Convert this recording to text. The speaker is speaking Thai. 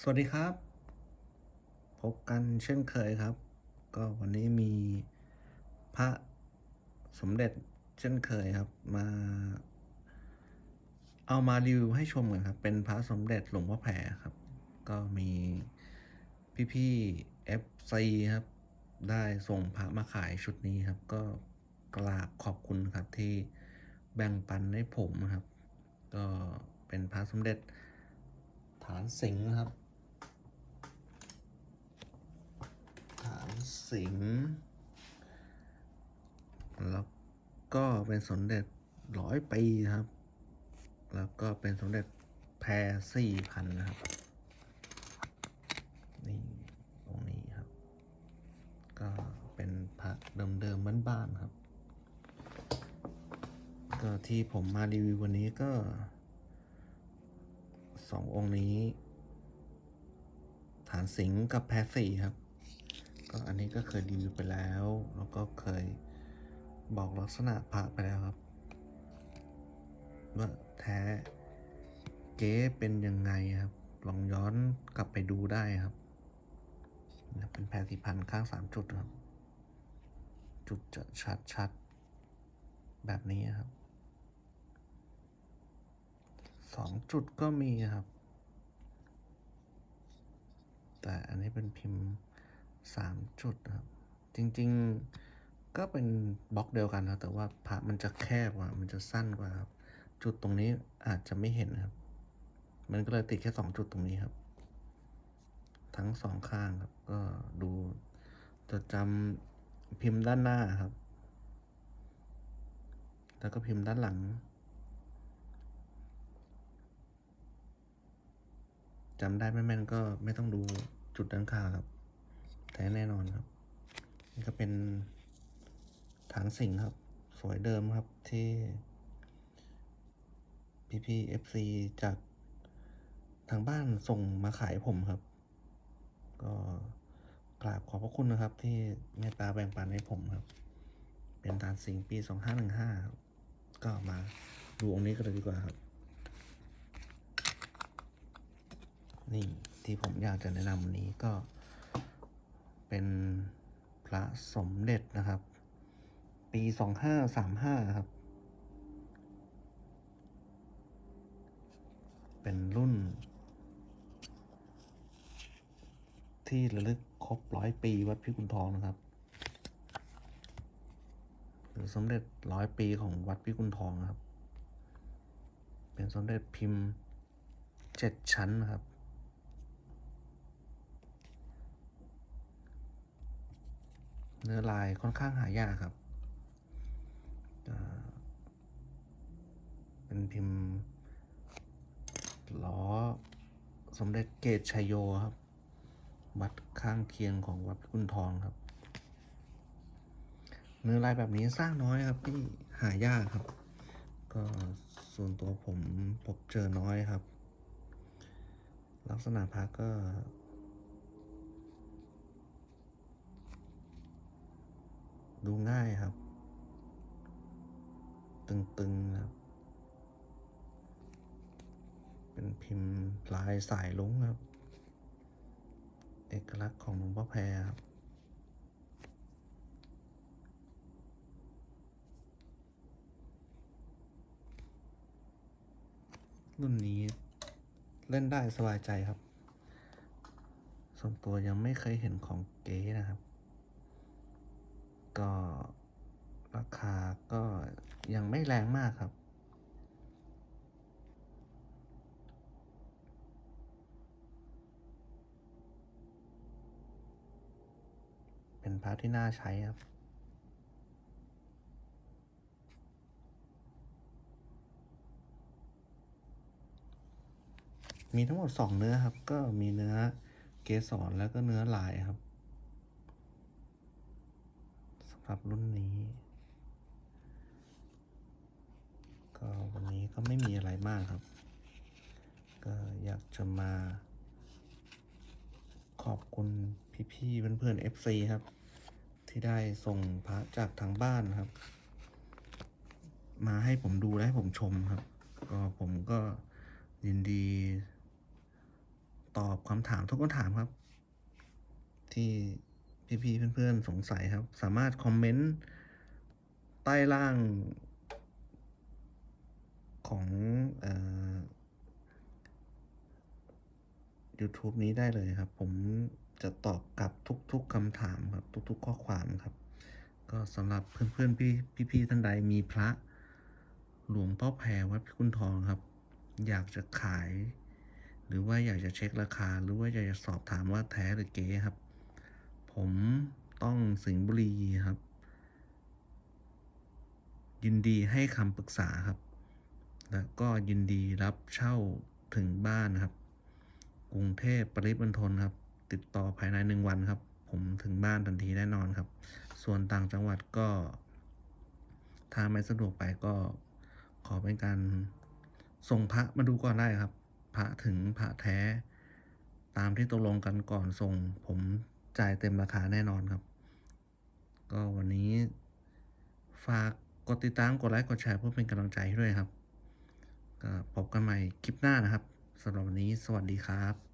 สวัสดีครับ พบกันเช่นเคยครับ ก็วันนี้มีพระสมเด็จเช่นเคยครับ มา เอามารีวิวให้ชมกันครับ เป็นพระสมเด็จหลวงพ่อแผ่ครับ ก็มีพี่ๆ FC ครับ ได้ส่งพระมาขายชุดนี้ครับ ก็กราบขอบคุณครับที่แบ่งปันให้ผมครับ ก็เป็นพระสมเด็จฐานสิงห์นะครับ ฐาน สิงห์แล้วก็เป็นสมเด็จร้อยปีครับ แล้วก็เป็นสมเด็จแพรสี่พันนะครับ นี่ตรงนี้ครับ ก็เป็นพระเดิมๆบ้านๆครับ ก็ที่ผมมารีวิววันนี้ก็สององค์นี้ ฐานสิงห์กับแพรสี่ครับ ก็อันนี้ก็เคยรีวิวไปแล้ว แล้วก็เคยบอกลักษณะพระไปแล้วครับว่าแท้เก๊เป็นยังไงครับ ลองย้อนกลับไปดูได้ครับ เป็นแพรสี่พันข้างสามจุดครับ จุดจะชัดชัดแบบนี้ครับสองจุดก็มีครับ แต่อันนี้เป็นพิมพ์ สามจุดครับ จริงๆก็เป็นบล็อกเดียวกันนะแต่ว่าพระมันจะแคบกว่า มันจะสั้นกว่าครับ จุดตรงนี้อาจจะไม่เห็นครับ มันก็เลยติดแค่สองจุดตรงนี้ครับ ทั้งสองข้างครับ ก็ดูจะจำพิมพ์ด้านหน้าครับ แล้วก็พิมพ์ด้านหลังจำได้ไม่แม่นก็ไม่ต้องดูจุดด้านข้างครับ แต่แน่นอนครับ นี่ก็เป็นฐานสิงครับ สวยเดิมครับที่พี่พี่เอฟซีจากทางบ้านส่งมาขายผมครับ ก็กราบขอบพระคุณนะครับ ที่เมตตาแบ่งปันให้ผมครับ เป็นฐานสิงปีสองห้าหนึ่งห้าก็มาดูองค์นี้กันเลยดีกว่าครับ นี่ที่ผมอยากจะแนะนำวันนี้ก็ เป็นพระสมเด็จนะครับ ปีสองห้าสามห้าครับ เป็นรุ่น ที่ระลึกครบร้อยปีวัดพิกุลทองนะครับหรือสมเด็จร้อยปีของวัดพิกุลทองนะครับ เป็นสมเด็จพิมพ์เจ็ดชั้นนะครับ เนื้อลายค่อนข้างหายากครับ เป็นพิมพ์ล้อสมเด็จเกตชัยโยครับ วัดข้างเคียงของวัดพิกุลทองครับ เนื้อลายแบบนี้สร้างน้อยครับที่หายากครับ ก็ส่วนตัวผมพบเจอน้อยครับ ลักษณะพระก็ ดูง่ายครับ ตึงๆครับ เป็นพิมพ์ลายสายลุงครับ เอกลักษณ์ของหลวงพ่อแพรครับรุ่นนี้เล่นได้สบายใจครับส่วนตัวยังไม่เคยเห็นของเก๊นะครับ ก็ราคาก็ยังไม่แรงมากครับ เป็นพระที่น่าใช้ครับมีทั้งหมดสองเนื้อครับ ก็มีเนื้อเกสรแล้วก็เนื้อลายครับ สำหรับรุ่นนี้ ก็วันนี้ก็ไม่มีอะไรมากครับ ก็อยากจะมา ขอบคุณพี่ๆเพื่อนๆ FC ครับ ที่ได้ส่งพระจากทางบ้านครับ มาให้ผมดูและให้ผมชมครับ ก็ผมก็ยินดีตอบคำถามทุกคำถามครับ ที่ พี่ๆเพื่อนๆสงสัยครับ สามารถคอมเมนต์ใต้ล่าง ของเอ่อ YouTube นี้ได้เลยครับ ผมจะตอบกลับทุกๆคำถามครับ ทุก ๆ ข้อความครับ ก็สำหรับเพื่อนๆพี่พี่ๆท่านใดมีพระหลวงพ่อแพรวัดพิกุลทองครับ อยากจะขาย หรือว่าอยากจะเช็คราคา หรือว่าอยากจะสอบถามว่าแท้หรือเก๊ครับ ผมต้องสิงห์บุรีครับ ยินดีให้คำปรึกษาครับ แล้วก็ยินดีรับเช่าถึงบ้านครับ กรุงเทพปริมณฑลครับ ติดต่อภายในหนึ่งวันครับ ผมถึงบ้านทันทีแน่นอนครับ ส่วนต่างจังหวัดก็ ถ้าไม่สะดวกไปก็ขอเป็นการส่งพระมาดูก่อนได้ครับ พระถึงพระแท้ ตามที่ตกลงกันก่อนส่งผม จ่ายเต็มราคาแน่นอนครับ ก็วันนี้ฝากกดติดตามกดไลค์กดแชร์เพื่อเป็นกำลังใจให้ด้วยครับก็พบกันใหม่คลิปหน้านะครับสำหรับวันนี้สวัสดีครับ